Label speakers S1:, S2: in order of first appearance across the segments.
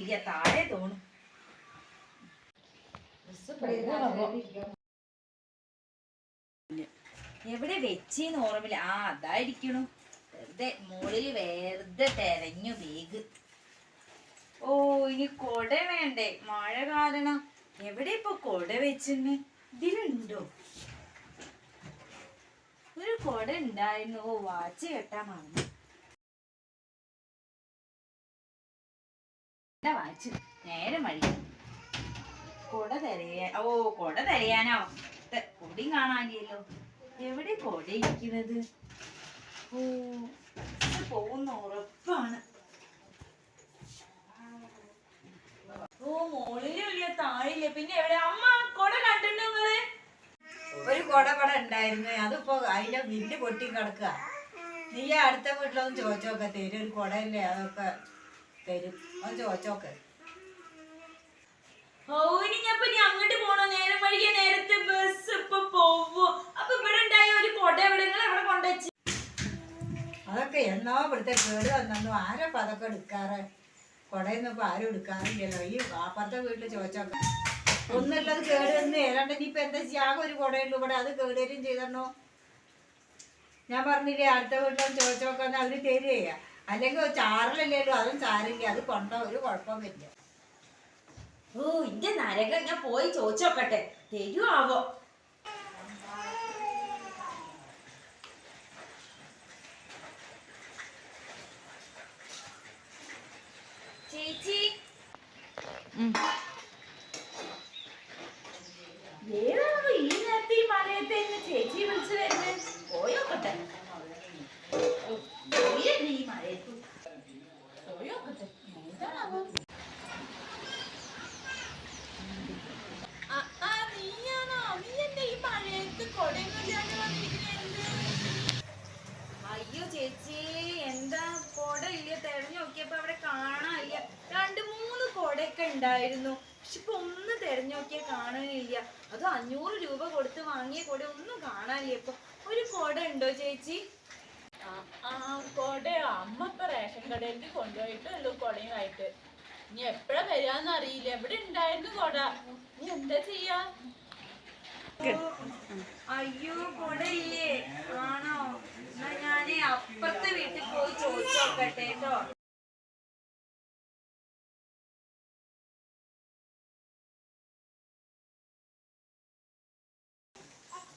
S1: ഇല്ല താഴെ എവിടെ വെച്ചേന്ന് ഓർമ്മയില്ല. ആ അതായിരിക്കണു. വെറുതെ മുകളിൽ വെറുതെ തെരഞ്ഞു വേഗ്. ഓ ഇനി കൊട വേണ്ടേ? മഴ കാരണം. എവിടെ ഇപ്പൊ കൊട വെച്ചെന്ന്? ഇതിലുണ്ടോ? ഒരു കൊട ഉണ്ടായിരുന്നു. ഓ വാച്ച് കെട്ടാൻ മറന്നു. എന്താ വാച്ച്. നേരെ തെരയാ ഓ കൊട തെരയാനോ കൊടി കാണാനില്ലല്ലോ. എവിടെ കൊട ഇരിക്കുന്നത് ഓ ഇത് പോകുന്ന ഉറപ്പാണ്. ഓ മോളിലില്ല താഴില്ല പിന്നെ എവിടെ? അമ്മ കൊട കണ്ടിട്ടുണ്ടോ
S2: ഒരു കൊട കൊട ഉണ്ടായിരുന്നു. അതിപ്പോ അതിന്റെ വില്ല് പൊട്ടി കിടക്കുക നീ അടുത്ത വീട്ടിലൊന്നും ചോദിച്ചോക്കെ. തരും. ഒരു കൊടയല്ലേ? അതൊക്കെ തരും. ഒന്ന് ചോദിച്ചോക്ക്
S1: ഓ ഇനി ഞാൻ ഇനി അങ്ങോട്ട് പോണോ? നേരം വഴിക്ക് നേരത്തെ ബസ് ഇപ്പൊ പോവോ? അപ്പൊ ഇവിടെ ഉണ്ടായ ഒരു കൊട എവിടെ? നിങ്ങൾ എവിടെ കൊണ്ടുവച്ച്?
S2: അതൊക്കെ എന്നോ ഇവിടുത്തെ കേട് വന്നു ആരാ ഇപ്പൊ അതൊക്കെ എടുക്കാറ്? കുടയൊന്നും ഇപ്പൊ ആരും എടുക്കാറില്ലല്ലോ. ഈ അപ്പുറത്തെ വീട്ടിൽ ചോദിച്ചോക്കെ ഒന്നുള്ളത് കേട് വന്ന് ഏതാണ്ട് ഇനിയിപ്പൊ എന്താ ചെയ്യാ? ആകെ ഒരു കുടയുള്ളൂ ഇവിടെ. അത് കേടുവരും ചെയ്തോ ഞാൻ പറഞ്ഞില്ലേ അടുത്ത വീട്ടിലൊന്ന് ചോദിച്ചോക്കാന്ന് അവർ തരുകയാ. അല്ലെങ്കിൽ ചാറിലല്ലേലും അതും ചാരില്ല അത് കൊണ്ട ഒരു കുഴപ്പമില്ല
S1: ഓ ഇന്റെ നരകം ഞാൻ പോയി ചോദിച്ചോക്കട്ടെ. തരൂ ആവോ ചേച്ചി കൊടയൊക്കെ ഉണ്ടായിരുന്നു. പക്ഷെ ഇപ്പൊ ഒന്ന് തെരഞ്ഞു നോക്കിയാൽ കാണാനില്ല അത് അഞ്ഞൂറ് രൂപ കൊടുത്ത് വാങ്ങിയ കൊട ഒന്നും കാണാനില്ല. ഇപ്പൊ ഒരു കൊട ഉണ്ടോ ചേച്ചി?
S3: ആ കൊടയോ? അമ്മ ഇപ്പൊ റേഷൻ കടയിലേക്ക് കൊണ്ടുപോയിട്ടുള്ളൂ കൊടയുമായിട്ട്. ഇനി എപ്പോഴാ വരാന്ന് അറിയില്ല. എവിടെ ഉണ്ടായിരുന്നു കൊട? നീ എന്താ ചെയ്യാ?
S1: അയ്യോ കൊടയില്ലേ? ആണോ? എന്നാ ഞാനേ അപ്പുറത്തെ വീട്ടിൽ പോയി ചോദിച്ചു നോക്കട്ടെ കേട്ടോ.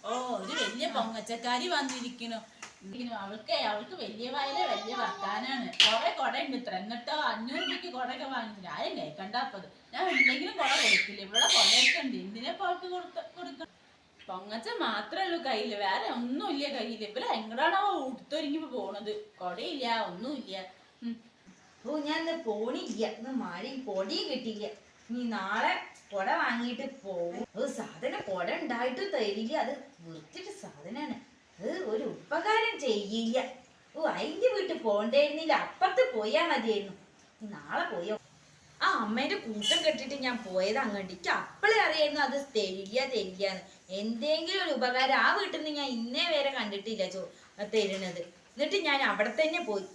S3: ഓ ഒരു വലിയ പൊങ്ങച്ചക്കാരി വന്നിരിക്കുന്നു. അവൾക്കേ അവൾക്ക് വലിയ വയല വലിയ വർത്താനാണ്. കൊറേ കൊട ഉണ്ട് ഇത്ര. എന്നിട്ടോ അഞ്ഞൂറ് രൂപയ്ക്ക് കൊടയൊക്കെ വാങ്ങിച്ചില്ല ആരും കേൾക്കണ്ടപ്പത് ഞാൻ ഉണ്ടെങ്കിലും കൊട കൊടുക്കില്ല. ഇവിടെ കൊടയൊക്കെ ഉണ്ട്. എന്തിനെ ഇപ്പൊ അവൾക്ക് കൊടുക്ക കൊടുക്കണം പൊങ്ങച്ച മാത്രമേ ഉള്ളൂ കയ്യിൽ. വേറെ ഒന്നും ഒന്നുമില്ല കയ്യിൽ. ഇവർ എങ്ങടാണോ ഉടുത്തൊരുങ്ങി പോണത്. കൊടയില്ല ഒന്നുമില്ല.
S1: ഓ ഞാൻ പോണില്ല. ഇന്ന് മഴയും പൊടിയും കിട്ടിയില്ല. നീ നാളെ കൊട വാങ്ങിയിട്ട് പോവും. അത് സാധനം കൊട ഉണ്ടായിട്ട് തരില്ല. അത് വൃത്തിട്ട് സാധനമാണ് അത് ഒരു ഉപകാരം ചെയ്യില്ല. ഓ അതിന്റെ വീട്ടിൽ പോണ്ടേന്നില്ല അപ്പുറത്ത് പോയാ മതിയായിരുന്നു. നാളെ പോയോ? ആ അമ്മേന്റെ കൂട്ടം കെട്ടിട്ട് ഞാൻ പോയത് അങ്ങോട്ട് എനിക്ക് അപ്പളേ അറിയായിരുന്നു അത് തരില്ല തരില്ലാന്ന്. എന്തെങ്കിലും ഒരു ഉപകാരം. ആ വീട്ടിൽ നിന്ന് ഞാൻ ഇന്നേ വരെ കണ്ടിട്ടില്ല ചോ തരുന്നത്. എന്നിട്ട് ഞാൻ അവിടെ തന്നെ പോയി.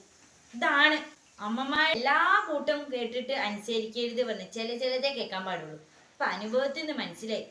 S1: ഇതാണ്. അമ്മമാർ എല്ലാ കൂട്ടം കേട്ടിട്ട് അനുസരിക്കരുത് വന്ന് ചില ചിലതേ കേൾക്കാൻ പാടുള്ളൂ. അപ്പൊ അനുഭവത്തിൽ നിന്ന് മനസ്സിലായി.